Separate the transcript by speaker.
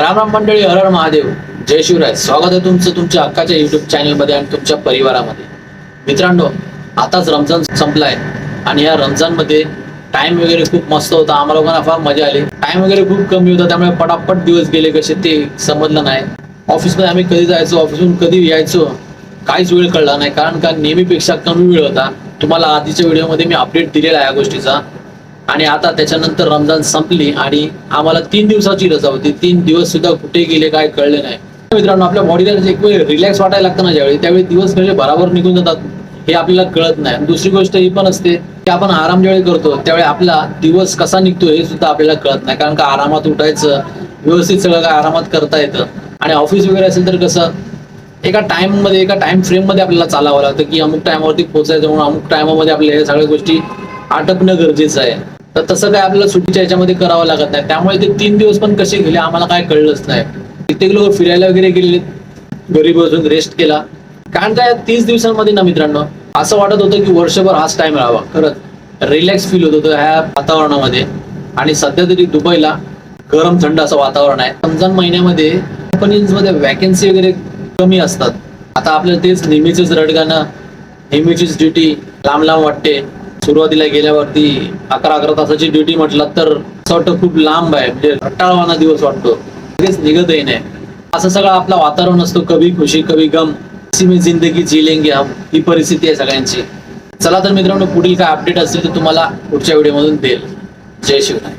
Speaker 1: राम राम मंडळी हर हर महादेव. जय शिवराय. स्वागत आहे तुमचं तुमच्या अक्काच्या युट्यूब चॅनलमध्ये आणि तुमच्या परिवारामध्ये. मित्रांनो आताच रमजान संपलाय आणि या रमजानमध्ये टाइम वगैरे खूप मस्त होता. आम्हाला लोकांना फार मजा आली. टाइम वगैरे खूप कमी होता त्यामुळे पटापट दिवस गेले कसे ते समजलं नाही. ऑफिसमध्ये आम्ही कधी जायचो ऑफिसहून कधी यायचो काहीच वेळ कळला नाही. कारण का नेहमीपेक्षा कमी वेळ होता. तुम्हाला आधीच्या व्हिडिओमध्ये मी अपडेट दिलेला आहे या गोष्टीचा. आणि आता त्याच्यानंतर रमजान संपली आणि आम्हाला तीन दिवसाची रजा होती. तीन दिवस सुद्धा कुठे गेले काय कळले नाही. मित्रांनो आपल्या बॉडीला एक वेळ रिलॅक्स वाटायला लागतं ना ज्यावेळी त्यावेळी दिवस म्हणजे बराबर निघून जातात. हे आपल्याला कळत नाही. दुसरी गोष्ट ही पण असते की आपण आराम ज्यावेळी करतो त्यावेळी आपला दिवस कसा निघतो हे सुद्धा आपल्याला कळत नाही. कारण का आरामात उठायचं व्यवस्थित सगळं काय आरामात करता येतं. आणि ऑफिस वगैरे असेल तर कसं एका टाइममध्ये एका टाइम फ्रेममध्ये आपल्याला चालावं लागतं की अमुक टायमावरती पोहोचायचं म्हणून अमुक टायमामध्ये आपल्याला ह्या सगळ्या गोष्टी आटपणं गरजेचं आहे. तर तसं काय आपल्याला सुट्टीच्या याच्यामध्ये करावं लागत नाही. त्यामुळे ते तीन दिवस पण कसे गेले आम्हाला काय कळलंच नाही. कित्येक लोक फिरायला वगैरे गेले घरी बसून रेस्ट केला. कारण काय तीस दिवसांमध्ये ना मित्रांनो असं वाटत होतं की वर्षभर हाच टाइम राहावा. खरंच रिलॅक्स फील होत होतं ह्या वातावरणामध्ये. आणि सध्या तरी दुबईला गरम थंड असं वातावरण आहे. रमजान महिन्यामध्ये कंपनीजमध्ये वॅकन्सी वगैरे कमी असतात. आता आपल्याला तेच नेहमीचेच रडगाणं नेहमीचीच ड्युटी लांब लांब वाटते. सुरुवातीला गेल्यावरती अकरा अकरा तासाची ड्युटी म्हटलं तर असं वाटतं खूप लांब आहे म्हणजे रट्टाळवाना दिवस वाटतो. लगेच निघतही नाही असं सगळं आपला वातावरण असतो कभी खुशी कभी गम. मी जिंदगी जी लेंगे हम ही परिस्थिती आहे सगळ्यांची. चला तर मित्रांनो पुढील काय अपडेट असेल तर तुम्हाला पुढच्या व्हिडिओमधून देईल. जय शिवराय.